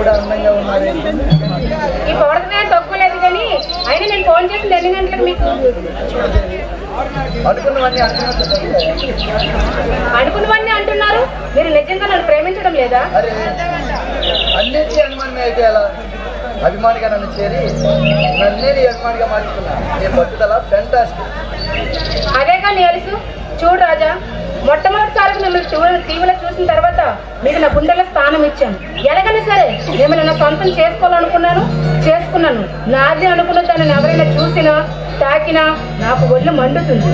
కూడా అందంగా ఉన్నారు ఈ తక్కువలేదు కానీ అయినా నేను ఫోన్ చేసింది ఎన్ని గంటలకు మీకు? అనుకున్నవన్నీ అంటున్నారు. మీరు నిజంగా నన్ను ప్రేమించడం లేదా? అన్నిటికీ అనుమానమే అయితే ఎలా? అభిమానిగా నన్ను చేరి నన్నే అభిమానిగా మార్చుకున్నా. నీ పట్టుదల ఫెంటాస్టిక్ అదేగా నీ తెలుసు చూడు రాజా మొట్టమొదటిసారి మిమ్మల్ని టీవీలో చూసిన తర్వాత మీకు నా గుండెలో స్థానం ఇచ్చాను. ఎలాగైనా సరే మిమ్మల్ని నా సొంతం చేసుకోవాలనుకున్నాను చేసుకున్నాను. నాది అనుకున్న దాన్ని ఎవరైనా చూసినా తాకినా నాకు ఒళ్ళు మండుతుంది.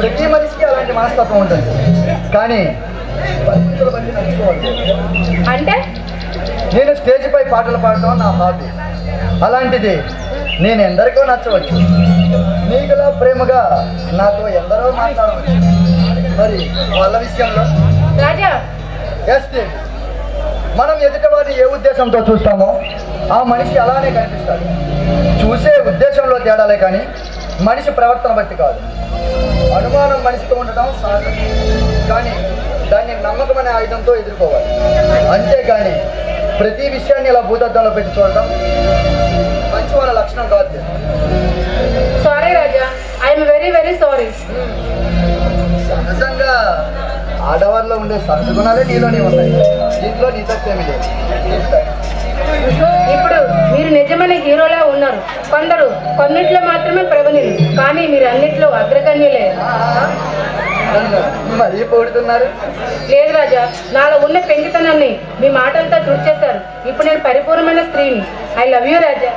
ప్రతి మనిషికి అలాంటి మనస్తత్వం ఉంటుంది. కానీ అంటే? నేను స్టేజ్పై పాటలు పాడటం నా హాబీ. అలాంటిది నేను ఎందరికో నచ్చవచ్చు. నీకులా ప్రేమగా నాతో ఎందరో మాట్లాడవచ్చు. మరి వాళ్ళ విషయంలో? రాజా. ఎస్ మనం ఎదుటివారిని ఏ ఉద్దేశంతో చూస్తామో ఆ మనిషి అలానే కనిపిస్తాడు. చూసే ఉద్దేశంలో తేడాలే కానీ మనిషి ప్రవర్తన బట్టి కాదు. అనుమానం మనిషితో ఉండటం సహజం. కానీ దాన్ని నమ్మకం అనే ఆయుధంతో ఎదుర్కోవాలి. అంతేగాని ప్రతి విషయాన్ని ఇలా భూతద్దంలో పెట్టి చూడటం మంచి వాళ్ళ లక్షణం సహజ గుణాలే నీలోనే ఉన్నాయి. దీంట్లో లేదు. ఇప్పుడు మీరు నిజమైన హీరోలా ఉన్నారు. కొందరు కొన్నిట్లో మాత్రమే ప్రవణులు కానీ మీరు అన్నిట్లో అగ్రగణ్యులే మరీ పొగుడుతున్నారు? లేదు రాజా నాలో ఉన్న పెంకితనాన్ని మీ మాటలతో తుడిచేశారు. ఇప్పుడు నేను పరిపూర్ణమైన స్త్రీని. I love you Raja.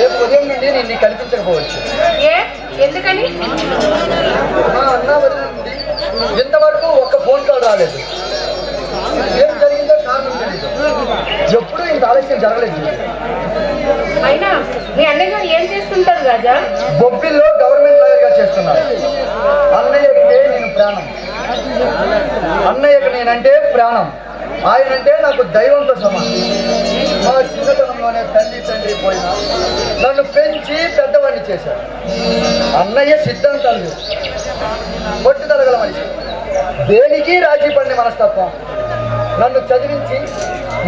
రేపు ఉదయం నుండి నిన్ను ఏ? ఎందుకని? మా అన్న ఇంతవరకు ఒక్క ఫోన్ కాల్ రాలేదు. ఏం జరిగిందో కారణం తెలియదు ఎప్పుడు ఇంత ఆలస్యం జరగలేదు. అయినా మీ అన్నయ్య గారు ఏం చేస్తుంటారు రాజా? బొబ్బిల్లో గవర్నమెంట్ లాయర్గా చేస్తున్నారు. అన్నయ్యకి నేను ప్రాణం. అన్నయ్యకి నేనంటే ప్రాణం. ఆయన అంటే నాకు దైవంతో సమానం. మా చిన్నతనంలోనే తల్లి తండ్రి పోయినా నన్ను పెంచి పెద్దవాడిని చేశారు అన్నయ్య సిద్ధాంతాలు వేరు. పట్టుదలగల మనిషి. దేనికి రాజీ పడిన మనస్తత్వం? నన్ను చదివించి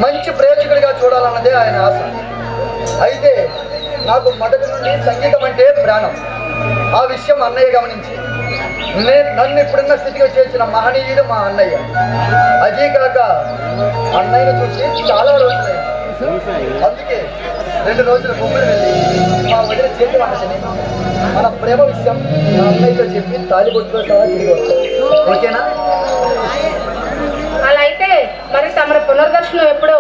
మంచి ప్రేక్షకుడిగా చూడాలన్నదే ఆయన ఆశ. అయితే నాకు మొదటి నుండి సంగీతం అంటే ప్రాణం. ఆ విషయం అన్నయ్య గమనించి నేను నన్ను ఇప్పుడున్న స్థితిగా చేసిన మహనీయుడు మా అన్నయ్య. అదే కాక అన్నయ్యను చూసి చాలా రోజులు అందుకే రెండు రోజులు బొమ్మలు వెళ్ళి మా వదిన చేతి వంట మన ప్రేమ విషయం మా అన్నయ్యతో చెప్పి తాలి కొట్టుతో సహా తిరిగి వస్తాం ఓకేనా? అలా అయితే మరి తమ పునర్దర్శనం ఎప్పుడు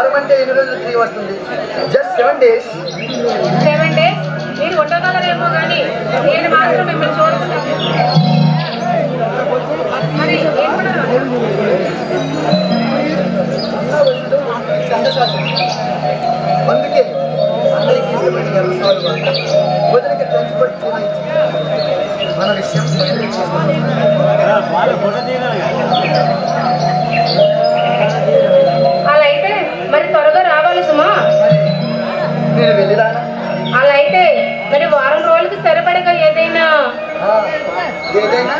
వారం అంటే ఎన్ని రోజులు తిరిగి వస్తుంది? Just seven days seven days మీరు ఉండగలరేమో కానీ నేను మాత్రం మిమ్మల్ని మరి కూడా అందుకే అన్నయ్యకి ఇష్టమైన వదిలికి ట్రాన్స్పోర్ట్ మన విషయం నేను వెళ్ళిరానా? అలా అయితే మరి వారం రోజులకి సరిపడగా ఏదైనా? ఏదైనా?